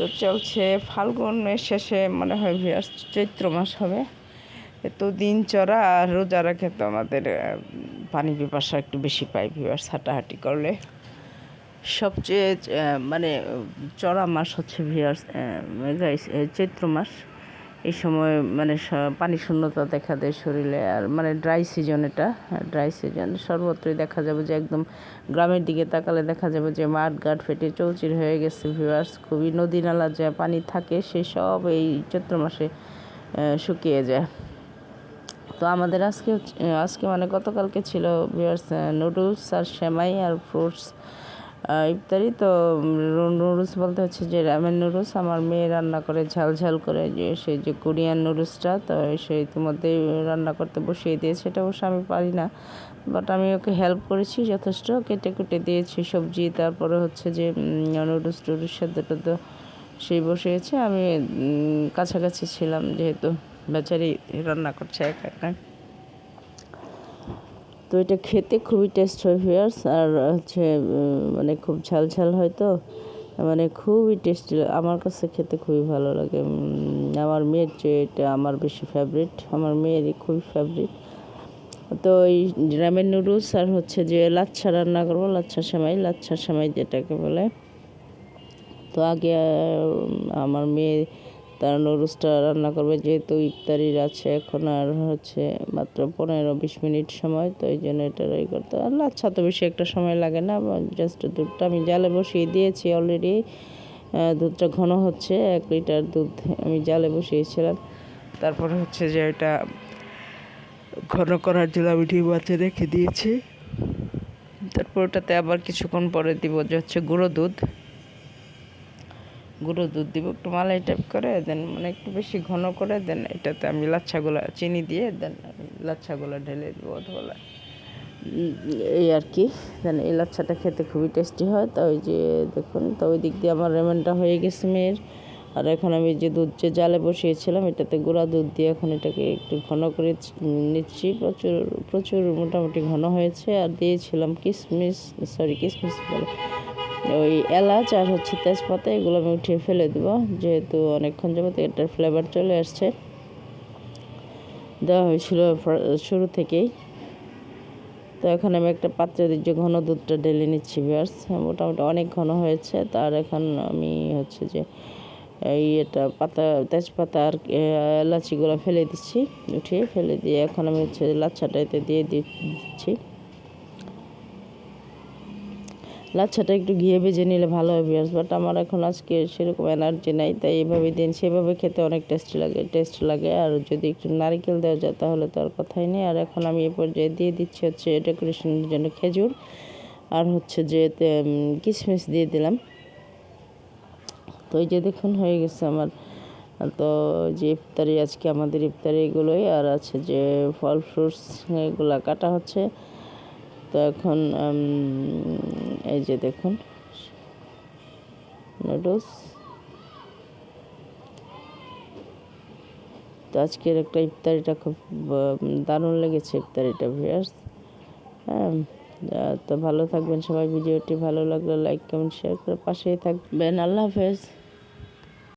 তো চলছে ফাল্গুনের শেষে মনে হয় ভিয়ার্স চৈত্র মাস হবে। তো দিন চড়া আর রোজা রাখে তো আমাদের পানি পিপাসা একটু বেশি পাই ভিয়াস হাঁটাহাঁটি করলে। সবচেয়ে মানে চড়া মাস হচ্ছে ভিয়ার্স চৈত্র মাস। এই সময় মানে পানি শূন্যতা দেখা দেয় শরীরে আর মানে ড্রাই সিজন এটা ড্রাই সিজন সর্বত্রই দেখা যাবে যে একদম গ্রামের দিকে তাকালে দেখা যাবে যে মাঠ ঘাট ফেটে চৌচির হয়ে গেছে ভিউয়ার্স খুবই নদী নালা যা পানি থাকে সে সব এই চৈত্র মাসে শুকিয়ে যায়। তো আমাদের আজকে আজকে মানে গতকালকে ছিল ভিউয়ার্স নুডলস আর সেমাই আর ফ্রুটস ইফতারি তো নুডলস বলতে হচ্ছে যে রামেন নুডলস আমার মেয়ে রান্না করে ঝাল ঝাল করে যে সেই যে কোরিয়ান নুডলসটা তো সে ইতিমধ্যেই রান্না করতে বসিয়ে দিয়েছে, এটা অবশ্য আমি পারি না। বাট আমি ওকে হেল্প করেছি যথেষ্ট, কেটে কুটে দিয়েছি সবজি, তারপরে হচ্ছে যে নুডলস টুডলস সেদ্ধ টেদ্ধ সেই বসিয়েছে, আমি কাছাকাছি ছিলাম যেহেতু বেচারি রান্না করছে একা একা তো এটা খেতে খুবই টেস্ট হয় ভিয়ার্স আর হচ্ছে মানে খুব ঝাল ঝাল হয় তো মানে খুবই টেস্টি আমার কাছে খেতে খুবই ভালো লাগে। আমার মেয়ের চেয়ে এটা আমার বেশি ফেভারিট আমার মেয়েরই খুবই ফেভারিট তো এই রামের নুডলস আর হচ্ছে যে লাচ্ছা রান্না করব, লাচ্ছা সেমাই লাচ্ছা সেমাই যেটাকে বলে। তো আগে আমার মেয়ে তার নুডলসটা রান্না করবে যেহেতু ইফতারির আছে, এখন আর হচ্ছে মাত্র পনেরো বিশ মিনিট সময়, তো এই জন্য এটা রেডি করতে। আর লাচ্ছা তো বেশি একটা সময় লাগে না জাস্ট দুধটা আমি জালে বসিয়ে দিয়েছি অলরেডি দুধটা ঘন হচ্ছে, এক লিটার দুধ আমি জালে বসিয়েছিলাম। তারপরে হচ্ছে যে এটা ঘন করার জন্য আমি ডিম আছে রেখে দিয়েছি। তারপর ওটাতে আবার কিছুক্ষণ পরে দিব যে হচ্ছে গুঁড়ো দুধ। গুঁড়ো দুধ দিব, একটু মালাই টাইপ করে দেন মানে একটু বেশি ঘন করে দেন এটাতে আমি লাচ্ছাগুলো, চিনি দিয়ে দেন লাচ্ছাগুলো ঢেলে দিব অথবা এই আর কি দেন এই লাচ্ছাটা খেতে খুবই টেস্টি হয়। তো ওই যে দেখুন, তো ওই দিক দিয়ে আমার রেমেনটা হয়ে গেছে মেয়ের। আর এখন আমি যে দুধ, যে জালে বসিয়েছিলাম, এটাতে গুঁড়া দুধ দিয়ে এখন এটাকে একটু ঘন করে নিচ্ছি। প্রচুর প্রচুর মোটামুটি ঘন হয়েছে। আর দিয়েছিলাম কিশমিশ সরি কিশমিশ বলে ওই এলাচ আর হচ্ছে তেজপাতা, এগুলো আমি উঠিয়ে ফেলে দেবো। যেহেতু অনেকক্ষণ যাবত এটার ফ্লেভার চলে আসছে। দেওয়া হয়েছিল শুরু থেকেই। তো এখন আমি একটা পাত্রে যে ঘন দুধটা ঢেলে নিচ্ছি বিয়ার্স মোটামুটি অনেক ঘন হয়েছে। তার এখন আমি হচ্ছে যে এই এটা পাতা, তেজপাতা আর এলাচিগুলো ফেলে দিচ্ছি। উঠিয়ে ফেলে দিয়ে এখন আমি হচ্ছে লাচ্ছাটা এতে দিয়ে দিচ্ছি। লাচ্ছাটা একটু ঘিয়ে ভেজে নিলে ভালো হবে বাট আমার এখন আজকে সেরকম এনার্জি নাই, তাই এভাবে দিন, সেভাবে খেতে অনেক টেস্টি লাগে টেস্ট লাগে। আর যদি একটু নারকেল দেওয়া যায়, তাহলে তো আর কথাই নেই। আর এখন আমি এ পর্যায়ে দিয়ে দিচ্ছি হচ্ছে ডেকোরেশনের জন্য খেজুর, আর হচ্ছে যে কিশমিশ দিয়ে দিলাম। তো এই যে দেখুন, হয়ে গেছে আমার, তো যে ইফতারি, আজকে আমাদের ইফতারি এগুলোই, আর আছে যে, ফল ফ্রুটস এগুলো কাটা হচ্ছে। তো এখন এই যে দেখুন নুডলস তো আজকের একটা ইফতারিটা খুব দারুণ লেগেছে ইফতারিটা ভিয়ার্স হ্যাঁ তো ভালো থাকবেন সবাই, ভিডিওটি ভালো লাগলে লাইক কমেন্ট শেয়ার করে পাশেই থাকবেন। আল্লাহ হাফেজ।